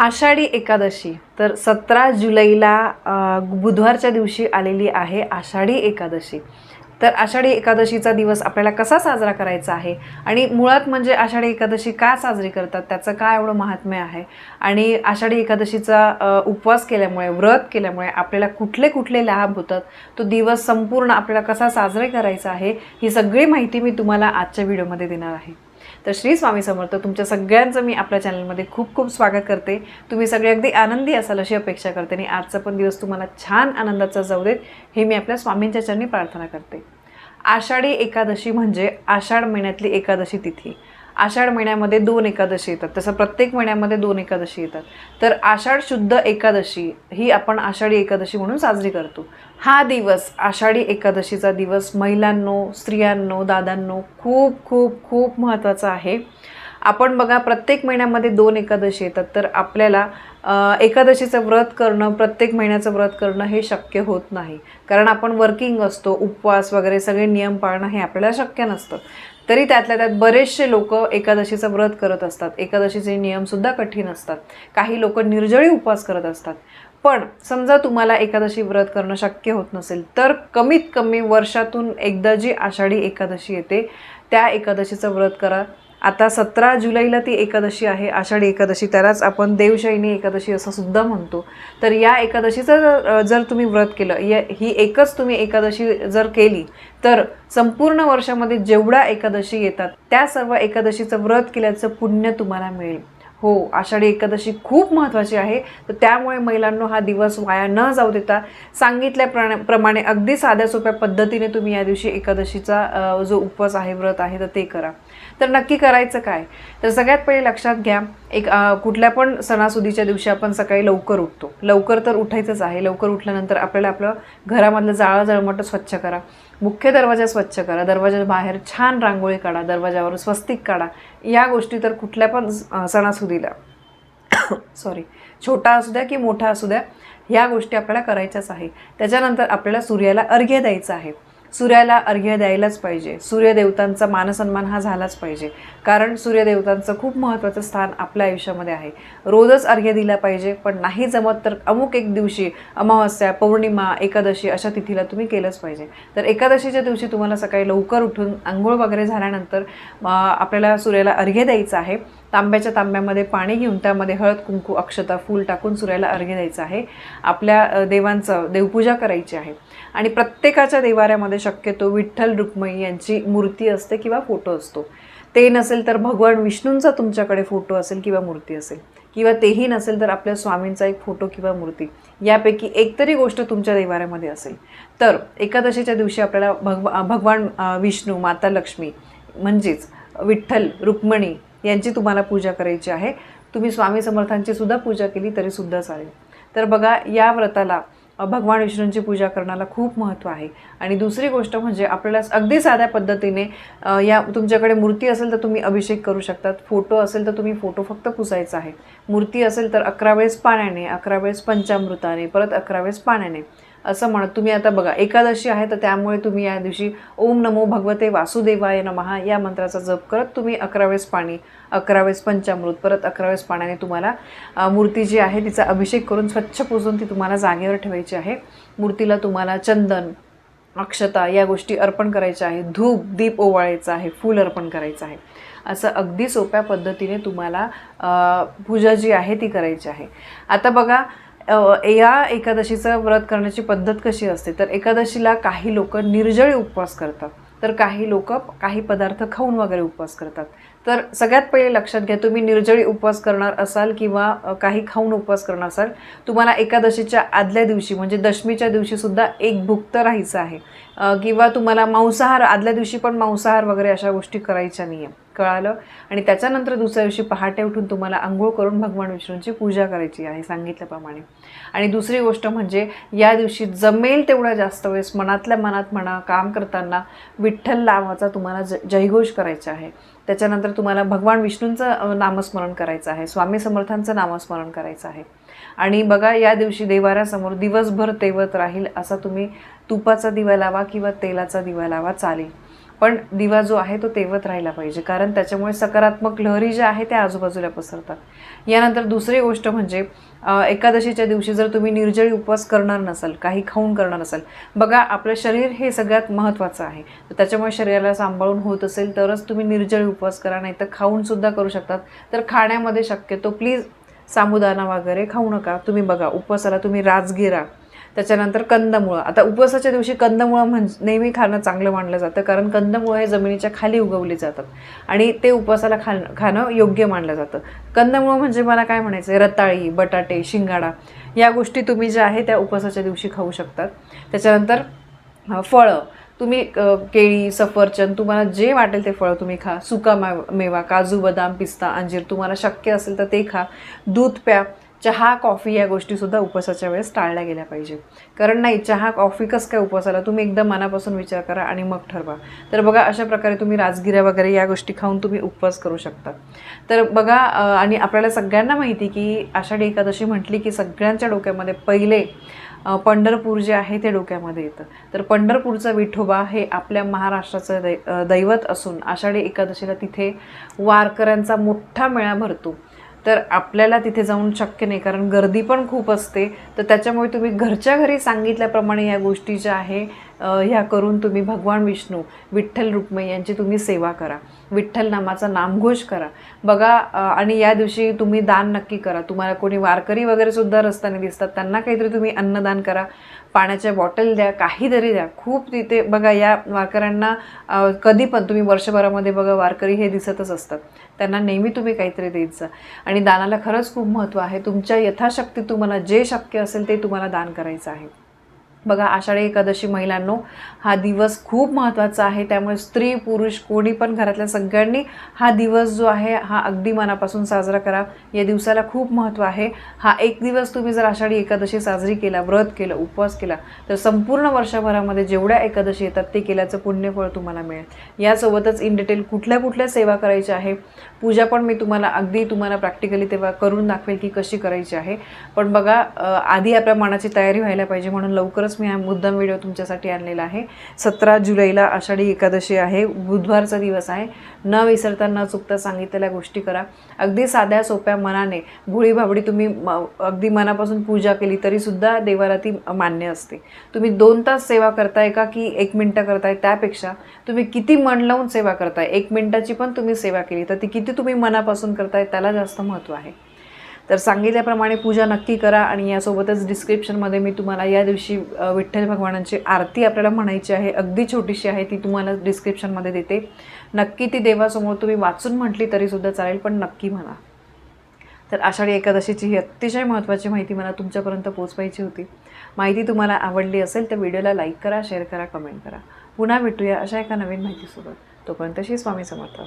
आषाढी एकादशी. तर सतरा जुलैला बुधवारच्या दिवशी आलेली आहे आषाढी एकादशी. तर आषाढी एकादशीचा दिवस आपल्याला कसा साजरा करायचा आहे? आणि मुळात म्हणजे आषाढी एकादशी का साजरी करतात? त्याचं काय एवढं महात्म्य आहे? आणि आषाढी एकादशीचा उपवास केल्यामुळे व्रत केल्यामुळे आपल्याला कुठले कुठले लाभ होतात? तो दिवस संपूर्ण आपल्याला कसा साजरे करायचा आहे? ही सगळी माहिती मी तुम्हाला आजच्या व्हिडिओमध्ये देणार आहे. तर श्री स्वामी समर्थ तुमच्या सगळ्यांचं मी आपल्या चॅनलमध्ये खूप खूप स्वागत करते. तुम्ही सगळे अगदी आनंदी असाल अशी अपेक्षा करते आणि आजचा पण दिवस तुम्हाला छान आनंदाचा जाऊ देत हे मी आपल्या स्वामींच्या चरणी प्रार्थना करते. आषाढी एकादशी म्हणजे आषाढ महिन्यातली एकादशी तिथी. आषाढ महिन्यामध्ये दोन एकादशी येतात. तसं प्रत्येक महिन्यामध्ये दोन एकादशी येतात. तर आषाढ शुद्ध एकादशी ही आपण आषाढी एकादशी म्हणून साजरी करतो. हा दिवस आषाढी एकादशीचा दिवस महिलांनो स्त्रियांनो दादांनो खूप खूप खूप महत्त्वाचा आहे. आपण बघा प्रत्येक महिन्यामध्ये दोन एकादशी येतात. तर आपल्याला एकादशीचं व्रत करणं प्रत्येक महिन्याचं व्रत करणं हे शक्य होत नाही. कारण आपण वर्किंग असतो उपवास वगैरे सगळे नियम पाळणं हे आपल्याला शक्य नसतं. तरी त्यातल्या त्यात बरेचसे लोक एकादशीचं व्रत करत असतात. एकादशीचे नियमसुद्धा कठीण असतात. काही लोक निर्जळी उपवास करत असतात. पण समजा तुम्हाला एकादशी व्रत करणं शक्य होत नसेल तर कमीत कमी वर्षातून एकदा जी आषाढी एकादशी येते त्या एकादशीचं व्रत करा. आता सतरा जुलैला ती एकादशी आहे आषाढी एकादशी त्यालाच आपण देवशयनी एकादशी असं सुद्धा म्हणतो. तर या एकादशीचं जर- तुम्ही व्रत केलं या ही एकच तुम्ही एकादशी जर केली तर संपूर्ण वर्षामध्ये जेवढ्या एकादशी येतात त्या सर्व एकादशीचं व्रत केल्याचं पुण्य तुम्हाला मिळेल. हो आषाढी एकादशी खूप महत्त्वाची आहे. तर त्यामुळे महिलांनो हा दिवस वाया न जाऊ देता सांगितल्याप्रमाणे प्रमाणे अगदी साध्या सोप्या पद्धतीने तुम्ही या दिवशी एकादशीचा जो उपवास आहे व्रत आहे तर ते करा. तर नक्की करायचं काय? तर सगळ्यात पहिले लक्षात घ्या एक कुठल्या पण सणासुदीच्या दिवशी आपण सकाळी लवकर उठतो. लवकर तर उठायचंच आहे. लवकर उठल्यानंतर आपल्याला आपलं घरामधलं जाळं जळमटं स्वच्छ करा. मुख्य दरवाजा स्वच्छ करा. दरवाजा बाहेर छान रांगोळी काढा. दरवाजावर स्वस्तिक काढा. या गोष्टी तर कुठल्या पण सणासुदीला सॉरी छोटा असू द्या की मोठा असू द्या ह्या गोष्टी आपल्याला करायच्याच आहे. त्याच्यानंतर आपल्याला सूर्याला अर्घ्य द्यायचं आहे. सूर्याला अर्घ्य द्यायलाच पाहिजे. सूर्यदेवतांचा मानसन्मान हा झालाच पाहिजे. कारण सूर्यदेवतांचं खूप महत्त्वाचं स्थान आपल्या आयुष्यामध्ये आहे. रोजच अर्घ्य दिला पाहिजे पण नाही जमत तर अमुक एक दिवशी अमावस्या पौर्णिमा एकादशी अशा तिथीला तुम्ही केलंच पाहिजे. तर एकादशीच्या दिवशी तुम्हाला सकाळी लवकर उठून आंघोळ वगैरे झाल्यानंतर आपल्याला सूर्याला अर्घ्य द्यायचं आहे. तांब्याच्या तांब्यामध्ये पाणी घेऊन त्यामध्ये हळद कुंकू अक्षता फूल टाकून सूर्याला अर्घ्य द्यायचं आहे. आपल्या देवांचं देवपूजा करायची आहे. आणि प्रत्येकाच्या देवाऱ्यामध्ये शक्यतो विठ्ठल रुक्मिणी यांची मूर्ती असते किंवा फोटो असतो. ते नसेल तर भगवान विष्णूंचा तुमच्याकडे फोटो असेल किंवा मूर्ती असेल. किंवा तेही नसेल तर आपल्या स्वामींचा एक फोटो किंवा मूर्ती. यापैकी एक तरी गोष्ट तुमच्या देवाऱ्यामध्ये असेल. तर एकादशीच्या दिवशी आपल्याला भगवा भगवान विष्णू माता लक्ष्मी म्हणजेच विठ्ठल रुक्मिणी यांची तुम्हाला पूजा करायची आहे. तुम्ही स्वामी समर्थांची सुद्धा पूजा केली तरी सुद्धा चालेल. तर बघा या व्रताला भगवान विष्णूंची पूजा करण्याला खूप महत्त्व आहे. आणि दुसरी गोष्ट म्हणजे आपल्याला अगदी साध्या पद्धतीने या तुमच्याकडे मूर्ती असेल तर तुम्ही अभिषेक करू शकतात. फोटो असेल तर तुम्ही फोटो फक्त पुसायचा आहे. मूर्ती असेल तर अकरा वेळेस पाण्याने अकरा वेळेस पंचामृताने परत अकरा वेळेस पाण्याने. असं म्हणत तुम्ही आता बघा एकादशी आहे तर त्यामुळे तुम्ही या दिवशी ओम नमो भगवते वासुदेवाय नमहा या मंत्राचा जप करत तुम्ही अकरा वेळेस पाणी अकरा वेळेस पंचामृत परत अकरा वेळेस पाण्याने तुम्हाला मूर्ती जी आहे तिचा अभिषेक करून स्वच्छ पुजून ती तुम्हाला जागेवर ठेवायची आहे. मूर्तीला तुम्हाला चंदन अक्षता या गोष्टी अर्पण करायच्या आहे धूप दीप ओवाळायचा आहे फूल अर्पण करायचं आहे. असं अगदी सोप्या पद्धतीने तुम्हाला पूजा जी आहे ती करायची आहे. आता बघा या एकादशीचं व्रत करण्याची पद्धत कशी असते? तर एकादशीला काही लोक निर्जळी उपवास करतात. तर काही लोक काही पदार्थ खाऊन वगैरे उपवास करतात. तर सगळ्यात पहिले लक्षात घ्या तुम्ही निर्जळी उपवास करणार असाल किंवा काही खाऊन उपवास करणार असाल तुम्हाला एकादशीच्या आदल्या दिवशी म्हणजे दशमीच्या दिवशीसुद्धा एक भुक्त राहायचं आहे. किंवा तुम्हाला मांसाहार आदल्या दिवशी पण मांसाहार वगैरे अशा गोष्टी करायच्या नाही आहे कळालं. आणि त्याच्यानंतर दुसऱ्या दिवशी पहाटे उठून तुम्हाला आंघोळ करून भगवान विष्णूंची पूजा करायची आहे सांगितल्याप्रमाणे. आणि दुसरी गोष्ट म्हणजे या दिवशी जमेल तेवढा जास्त वेळेस मनातल्या मनात म्हणा काम करताना विठ्ठल नावाचा तुम्हाला ज जयघोष करायचा आहे. त्याच्यानंतर तुम्हाला भगवान विष्णूंचं नामस्मरण करायचं आहे स्वामी समर्थांचं नामस्मरण करायचं आहे. आणि बघा या दिवशी देवाऱ्यासमोर दिवसभर तेवत राहील असा तुम्ही तुपाचा दिवा लावा किंवा तेलाचा दिवा लावा चालेल. पण दिवा जो आहे तो तेवत राहिला पाहिजे. कारण त्याच्यामुळे सकारात्मक लहरी ज्या आहे त्या आजूबाजूला पसरतात. यानंतर दुसरी गोष्ट म्हणजे एकादशीच्या दिवशी जर तुम्ही निर्जळी उपवास करणार नसाल काही खाऊन करणार नसाल बघा आपलं शरीर हे सगळ्यात महत्त्वाचं आहे. तर त्याच्यामुळे शरीराला सांभाळून होत असेल तरच तुम्ही निर्जळी उपवास करा नाही तर खाऊनसुद्धा करू शकतात. तर खाण्यामध्ये शक्यतो प्लीज साबुदाणा वगैरे खाऊ नका. तुम्ही बघा उपवासाला तुम्ही राजगिरा त्याच्यानंतर कंदमुळं. आता उपवासाच्या दिवशी कंदमुळं म्हणजे नेहमी खाणं चांगलं मानलं जातं कारण कंदमुळं हे जमिनीच्या खाली उगवली जातात आणि ते उपवासाला खाण खाणं योग्य मानलं जातं. कंदमुळं म्हणजे मला काय म्हणायचं आहे रताळी बटाटे शिंगाडा या गोष्टी तुम्ही ज्या आहे त्या उपवासाच्या दिवशी खाऊ शकतात. त्याच्यानंतर फळं. तुम्ही केळी सफरचंद तुम्हाला जे वाटेल ते फळं तुम्ही खा. सुका मेवा काजू बदाम पिस्ता अंजीर तुम्हाला शक्य असेल तर ते खा. दूध प्या. चहा कॉफी या गोष्टीसुद्धा उपवासाच्या वेळेस टाळल्या गेल्या पाहिजे. कारण नाही चहा कॉफी कसं काय उपवासाला? तुम्ही एकदम मनापासून विचार करा आणि मग ठरवा. तर बघा अशा प्रकारे तुम्ही राजगिऱ्या वगैरे या गोष्टी खाऊन तुम्ही उपवास करू शकता. तर बघा आणि आपल्याला सगळ्यांना माहिती की आषाढी एकादशी म्हटली की सगळ्यांच्या डोक्यामध्ये पहिले पंढरपूर जे आहे ते डोक्यामध्ये येतं. तर पंढरपूरचा विठोबा हे आपल्या महाराष्ट्राचं दै दैवत असून आषाढी एकादशीला तिथे वारकऱ्यांचा मोठा मेळा भरतो. तर आपल्याला तिथे जाऊन शक्य नाही कारण गर्दी पण खूप असते. तर त्याच्यामुळे तुम्ही घरच्या घरी सांगितल्याप्रमाणे या गोष्टी ज्या आहे ह्या करून तुम्ही भगवान विष्णू विठ्ठल रुक्मई यांची तुम्ही सेवा करा. विठ्ठल नामाचा नामघोष करा. बघा आणि या दिवशी तुम्ही दान नक्की करा. तुम्हाला कोणी वारकरी वगैरे सुद्धा रस्त्याने दिसतात त्यांना काहीतरी तुम्ही अन्नदान करा. पाण्याच्या बॉटल द्या काहीतरी द्या. खूप तिथे बघा या वारकऱ्यांना कधी पण तुम्ही वर्षभरामध्ये बघा वारकरी हे दिसतच असतात. त्यांना नेहमी तुम्ही काहीतरी द्यायचं. आणि दानाला खरंच खूप महत्त्व आहे. तुमच्या यथाशक्ती तुम्हाला जे शक्य असेल ते तुम्हाला दान करायचं आहे. बघा आषाढी एकादशी महिलांनो हा दिवस खूप महत्त्वाचा आहे. त्यामुळे स्त्री पुरुष कोणी पण घरातल्या सगळ्यांनी हा दिवस जो आहे हा अगदी मनापासून साजरा करा. या दिवसाला खूप महत्त्व आहे. हा एक दिवस तुम्ही जर आषाढी एकादशी साजरी केला व्रत केलं उपवास केला तर संपूर्ण वर्षभरामध्ये जेवढ्या एकादशी येतात ते केल्याचं पुण्यफळ तुम्हाला मिळेल. यासोबतच इन डिटेल कुठल्या कुठल्या सेवा करायच्या आहे पूजा पण मी तुम्हाला अगदी तुम्हाला प्रॅक्टिकली तेव्हा करून दाखवेल की कशी करायची आहे. पण बघा आधी आपल्या मनाची तयारी व्हायला पाहिजे म्हणून लवकरच मी हा मुद्दाम व्हिडिओ तुमच्यासाठी आणलेला आहे. सतरा जुलैला आषाढी एकादशी आहे. बुधवारचा दिवस आहे. न विसरता न चुकता सांगितलेल्या गोष्टी करा. अगदी साध्या सोप्या मनाने भुळीभाबडी तुम्ही अगदी मनापासून पूजा केली तरीसुद्धा देवाला ती मान्य असते. तुम्ही दोन तास सेवा करताय का की एक मिनटं करताय? त्यापेक्षा तुम्ही किती मन लावून सेवा करताय? एक मिनटाची पण तुम्ही सेवा केली तर ती किती तुम्ही मनापासून करताय? त्याला जास्त महत्त्व आहे. तर सांगितल्याप्रमाणे पूजा नक्की करा आणि यासोबतच डिस्क्रिप्शनमध्ये मी तुम्हाला या दिवशी विठ्ठल भगवानांची आरती आपल्याला म्हणायची आहे. अगदी छोटीशी आहे ती तुम्हाला डिस्क्रिप्शनमध्ये देते. नक्की ती देवासमोर तुम्ही वाचून म्हटली तरीसुद्धा चालेल पण नक्की म्हणा. तर आषाढी एकादशीची ही अतिशय महत्त्वाची माहिती मला तुमच्यापर्यंत पोचवायची होती. माहिती तुम्हाला आवडली असेल तर व्हिडिओला लाईक करा शेअर करा कमेंट करा. पुन्हा भेटूया अशा एका नवीन माहितीसोबत. तोपर्यंत श्री स्वामी समर्थ.